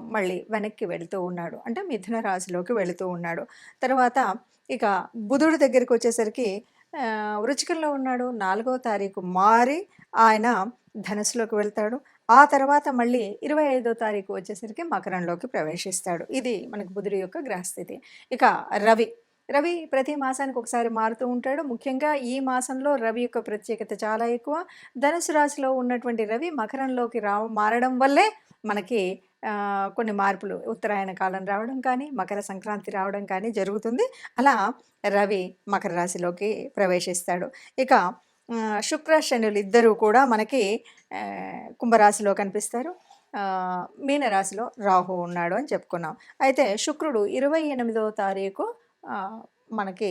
మళ్ళీ వెనక్కి వెళుతూ ఉన్నాడు. అంటే మిథున రాశిలోకి వెళుతూ ఉన్నాడు. తర్వాత ఇక బుధుడి దగ్గరికి వచ్చేసరికి వృచికంలో ఉన్నాడు. నాలుగో తారీఖు మారి ఆయన ధనస్సులోకి వెళ్తాడు. ఆ తర్వాత మళ్ళీ ఇరవై ఐదో తారీఖు వచ్చేసరికి మకరంలోకి ప్రవేశిస్తాడు. ఇది మనకు బుధుడి యొక్క గ్రహస్థితి. ఇక రవి రవి ప్రతి మాసానికి ఒకసారి మారుతూ ఉంటాడు. ముఖ్యంగా ఈ మాసంలో రవి యొక్క ప్రత్యేకత చాలా ఎక్కువ. ధనుసు రాశిలో ఉన్నటువంటి రవి మకరంలోకి రా మారడం వల్లే మనకి కొన్ని మార్పులు. ఉత్తరాయణ కాలం రావడం కానీ మకర సంక్రాంతి రావడం కానీ జరుగుతుంది. అలా రవి మకర రాశిలోకి ప్రవేశిస్తాడు. ఇక శుక్ర శనులు ఇద్దరూ కూడా మనకి కుంభరాశిలో కనిపిస్తారు. మీనరాశిలో రాహు ఉన్నాడు అని చెప్పుకున్నాం. అయితే శుక్రుడు ఇరవై ఎనిమిదవ తారీఖు మనకి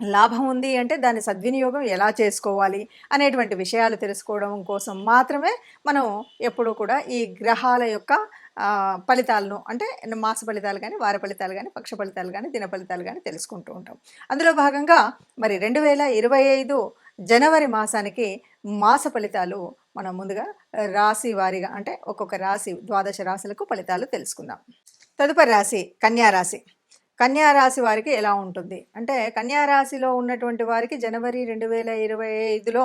లాభం ఉంది అంటే దాని సద్వినియోగం ఎలా చేసుకోవాలి అనేటువంటి విషయాలు తెలుసుకోవడం కోసం మాత్రమే మనం ఎప్పుడూ కూడా ఈ గ్రహాల యొక్క ఫలితాలను అంటే మాస ఫలితాలు కానీ వార ఫలితాలు కానీ పక్ష ఫలితాలు కానీ దిన ఫలితాలు కానీ తెలుసుకుంటూ ఉంటాం. అందులో భాగంగా మరి రెండు వేల ఇరవై ఐదు జనవరి మాసానికి మాస ఫలితాలు మనం ముందుగా రాశి వారిగా అంటే ఒక్కొక్క రాశి ద్వాదశ రాశులకు ఫలితాలు తెలుసుకుందాం. తదుపరి రాశి కన్యా రాశి. కన్యారాశి వారికి ఎలా ఉంటుంది? అంటే కన్యారాశిలో ఉన్నటువంటి వారికి జనవరి రెండు వేల ఇరవై ఐదులో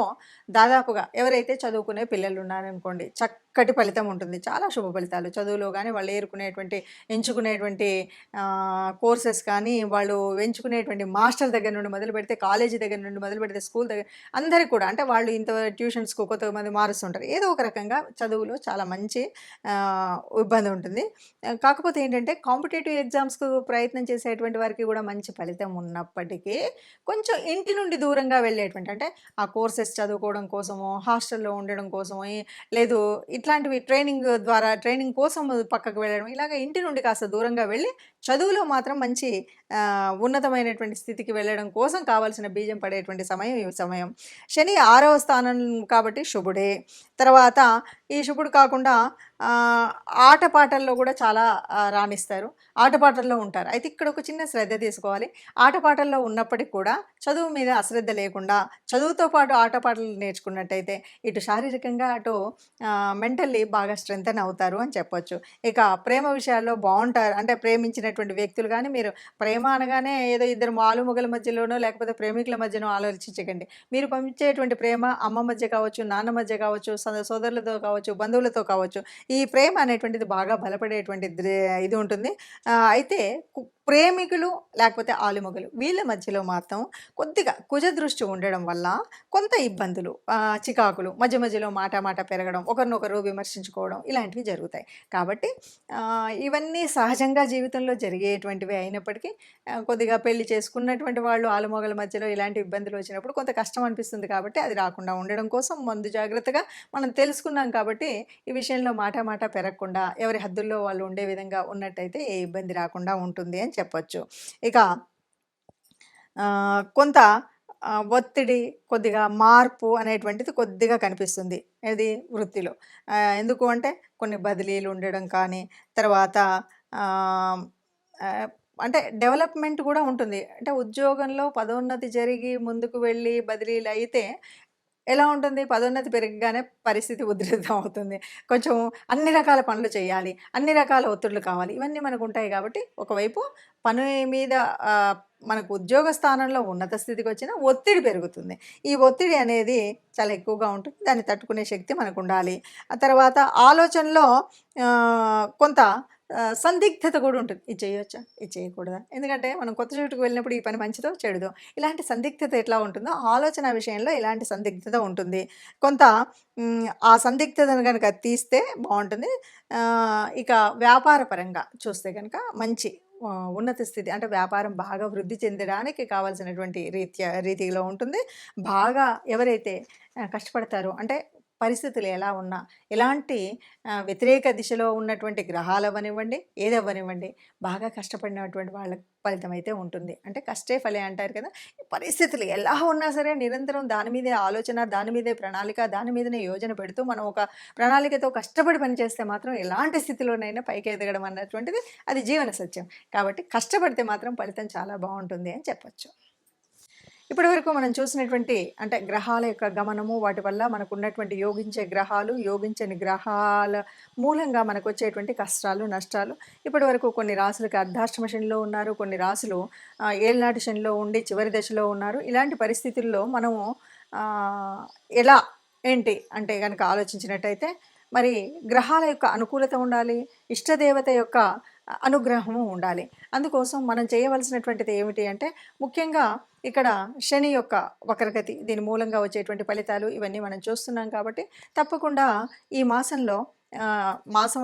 దాదాపుగా ఎవరైతే చదువుకునే పిల్లలు ఉన్నారనుకోండి చక్కటి ఫలితం ఉంటుంది. చాలా శుభ ఫలితాలు. చదువులో కానీ వాళ్ళు ఏరుకునేటువంటి ఎంచుకునేటువంటి కోర్సెస్ కానీ వాళ్ళు ఎంచుకునేటువంటి మాస్టర్ దగ్గర నుండి మొదలు పెడితే కాలేజీ దగ్గర నుండి మొదలు పెడితే స్కూల్ దగ్గర అందరికీ కూడా అంటే వాళ్ళు ఇంత ట్యూషన్స్కు కొంతమంది మారుస్తుంటారు. ఏదో ఒక రకంగా చదువులో చాలా మంచి ఇబ్బంది ఉంటుంది. కాకపోతే ఏంటంటే కాంపిటేటివ్ ఎగ్జామ్స్కు ప్రయత్నం చేసేటువంటి వారికి కూడా మంచి ఫలితం ఉన్నప్పటికీ కొంచెం ఇంటి నుండి దూరంగా వెళ్ళేటువంటి అంటే ఆ కోర్సెస్ చదువుకోవడం కోసమో హాస్టల్లో ఉండడం కోసమో లేదు ఇట్లా ఇట్లాంటివి ట్రైనింగ్ ద్వారా ట్రైనింగ్ కోసం పక్కకు వెళ్ళడం ఇలాగ ఇంటి నుండి కాస్త దూరంగా వెళ్ళి చదువులో మాత్రం మంచి ఉన్నతమైనటువంటి స్థితికి వెళ్ళడం కోసం కావాల్సిన బీజం పడేటువంటి సమయం ఈ సమయం. శని ఆరవ స్థానం కాబట్టి శుభుడే. తర్వాత ఈ శుభుడు కాకుండా ఆట ఆటపాటల్లో కూడా చాలా రాణిస్తారు. ఆటపాటల్లో ఉంటారు. అయితే ఇక్కడ ఒక చిన్న శ్రద్ధ తీసుకోవాలి. ఆటపాటల్లో ఉన్నప్పటికీ కూడా చదువు మీద అశ్రద్ధ లేకుండా చదువుతో పాటు ఆటపాటలు నేర్చుకున్నట్టయితే ఇటు శారీరకంగా అటు మెంటల్లీ బాగా స్ట్రెంగ్తన్ అవుతారు అని చెప్పొచ్చు. ఇక ప్రేమ విషయాల్లో బాగుంటారు. అంటే ప్రేమించినటువంటి వ్యక్తులు కానీ మీరు ప్రేమ అనగానే ఏదో ఇద్దరు మాలు మొగల మధ్యలోనో లేకపోతే ప్రేమికుల మధ్యనో ఆలోచించకండి. మీరు పంపించేటువంటి ప్రేమ అమ్మ మధ్య కావచ్చు నాన్న మధ్య కావచ్చు సోదరులతో కావచ్చు కావచ్చు బంధువులతో కావచ్చు ఈ ప్రేమ అనేటువంటిది బాగా బలపడేటువంటి ఇది ఉంటుంది. అయితే కు- ప్రేమికులు లేకపోతే ఆలుమొగలు వీళ్ళ మధ్యలో మాత్రం కొద్దిగా కుజ దృష్టి ఉండడం వల్ల కొంత ఇబ్బందులు చికాకులు మధ్య మధ్యలో మాట మాట పెరగడం ఒకరినొకరు విమర్శించుకోవడం ఇలాంటివి జరుగుతాయి. కాబట్టి ఇవన్నీ సహజంగా జీవితంలో జరిగేటువంటివి అయినప్పటికీ కొద్దిగా పెళ్ళి చేసుకున్నటువంటి వాళ్ళు ఆలుమొగల మధ్యలో ఇలాంటి ఇబ్బందులు వచ్చినప్పుడు కొంత కష్టం అనిపిస్తుంది కాబట్టి అది రాకుండా ఉండడం కోసం ముందు జాగ్రత్తగా మనం తెలుసుకున్నాం కాబట్టి ఈ విషయంలో మాట మాట పెరగకుండా ఎవరి హద్దుల్లో వాళ్ళు ఉండే విధంగా ఉన్నట్టయితే ఏ ఇబ్బంది రాకుండా ఉంటుంది అని చెప్పచ్చు. ఇక కొంత ఒత్తిడి కొద్దిగా మార్పు అనేటువంటిది కొద్దిగా కనిపిస్తుంది ఇది వృత్తిలో. ఎందుకు అంటే కొన్ని బదిలీలు ఉండడం కానీ తర్వాత అంటే డెవలప్మెంట్ కూడా ఉంటుంది. అంటే ఉద్యోగంలో పదోన్నతి జరిగి ముందుకు వెళ్ళి బదిలీలు అయితే ఎలా ఉంటుంది? పదోన్నతి పెరగగానే పరిస్థితి ఉధృతం అవుతుంది కొంచెం అన్ని రకాల పనులు చేయాలి అన్ని రకాల ఒత్తిళ్ళు కావాలి. ఇవన్నీ మనకు ఉంటాయి కాబట్టి ఒకవైపు పని మీద మనకు ఉద్యోగ స్థానంలో ఉన్నత స్థితికి వచ్చిన ఒత్తిడి పెరుగుతుంది. ఈ ఒత్తిడి అనేది చాలా ఎక్కువగా ఉంటుంది. దాన్ని తట్టుకునే శక్తి మనకు ఉండాలి. ఆ తర్వాత ఆలోచనలో కొంత సందిగ్ధత కూడా ఉంటుంది. ఇది చేయొచ్చా? ఇది చేయకూడదా? ఎందుకంటే మనం కొత్త చోటుకు వెళ్ళినప్పుడు ఈ పని మంచిదో చెడుదో? ఇలాంటి సందిగ్ధత ఎట్లా ఉంటుందో ఆలోచన విషయంలో ఇలాంటి సందిగ్ధత ఉంటుంది. కొంత ఆ సందిగ్ధతను కనుక తీస్తే బాగుంటుంది. ఇక వ్యాపార పరంగా చూస్తే కనుక మంచి ఉన్నత స్థితి అంటే వ్యాపారం బాగా వృద్ధి చెందడానికి కావాల్సినటువంటి రీత్యా రీతిలో ఉంటుంది. బాగా ఎవరైతే కష్టపడతారో అంటే పరిస్థితులు ఎలా ఉన్నా ఎలాంటి వ్యతిరేక దిశలో ఉన్నటువంటి గ్రహాలు అవ్వనివ్వండి ఏదవ్వనివ్వండి బాగా కష్టపడినటువంటి వాళ్ళ ఫలితం అయితే ఉంటుంది. అంటే కష్టే ఫలే అంటారు కదా పరిస్థితులు ఎలా ఉన్నా సరే నిరంతరం దాని మీదే ఆలోచన దాని మీదే ప్రణాళిక దాని మీదనే యోజన పెడుతూ మనం ఒక ప్రణాళికతో కష్టపడి పనిచేస్తే మాత్రం ఎలాంటి స్థితిలోనైనా పైకి ఎదగడం అన్నటువంటిది అది జీవన సత్యం. కాబట్టి కష్టపడితే మాత్రం ఫలితం చాలా బాగుంటుంది అని చెప్పొచ్చు. ఇప్పటి వరకు మనం చూసినటువంటి అంటే గ్రహాల యొక్క గమనము వాటి వల్ల మనకు ఉన్నటువంటి యోగించే గ్రహాలు యోగించని గ్రహాల మూలంగా మనకు వచ్చేటువంటి కష్టాలు నష్టాలు. ఇప్పటి వరకు కొన్ని రాసులకి అర్ధాష్టమ శనిలో ఉన్నారు కొన్ని రాసులు ఏళ్ళనాటి శనిలో ఉండి చివరి దశలో ఉన్నారు. ఇలాంటి పరిస్థితుల్లో మనము ఎలా ఏంటి అంటే కనుక ఆలోచించినట్టయితే మరి గ్రహాల యొక్క అనుకూలత ఉండాలి ఇష్టదేవత యొక్క అనుగ్రహము ఉండాలి. అందుకోసం మనం చేయవలసినటువంటిది ఏమిటి అంటే ముఖ్యంగా ఇక్కడ శని యొక్క వక్రగతి దీని మూలంగా వచ్చేటువంటి ఫలితాలు ఇవన్నీ మనం చూస్తున్నాం కాబట్టి తప్పకుండా ఈ మాసంలో మాసం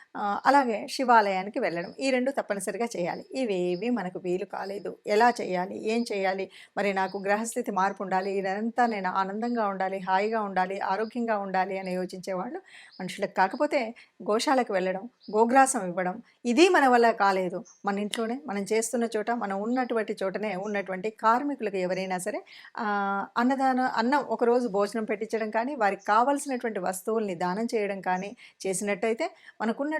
అలాగే శివాలయానికి వెళ్ళడం. ఈ రెండు తప్పనిసరిగా చేయాలి. ఇవేవి మనకు వీలు కాలేదు. ఎలా చేయాలి? ఏం చేయాలి? మరి నాకు గ్రహస్థితి మార్పు ఉండాలి. ఇదంతా నేను ఆనందంగా ఉండాలి హాయిగా ఉండాలి ఆరోగ్యంగా ఉండాలి అని యోచించే వాళ్ళు మనుషులకు. కాకపోతే గోశాలకు వెళ్ళడం గోగ్రాసం ఇవ్వడం ఇది మన వల్ల కాలేదు. మన ఇంట్లోనే మనం చేస్తున్న చోట మనం ఉన్నటువంటి చోటనే ఉన్నటువంటి కార్మికులకు ఎవరైనా సరే అన్నదాన అన్నం ఒకరోజు భోజనం పెట్టించడం కానీ వారికి కావలసినటువంటి వస్తువుల్ని దానం చేయడం కానీ చేసినట్టయితే మనకున్న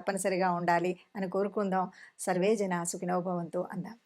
తప్పనిసరిగా ఉండాలి అని కోరుకుందాం. సర్వే జన సుఖినోభవంతు అందాం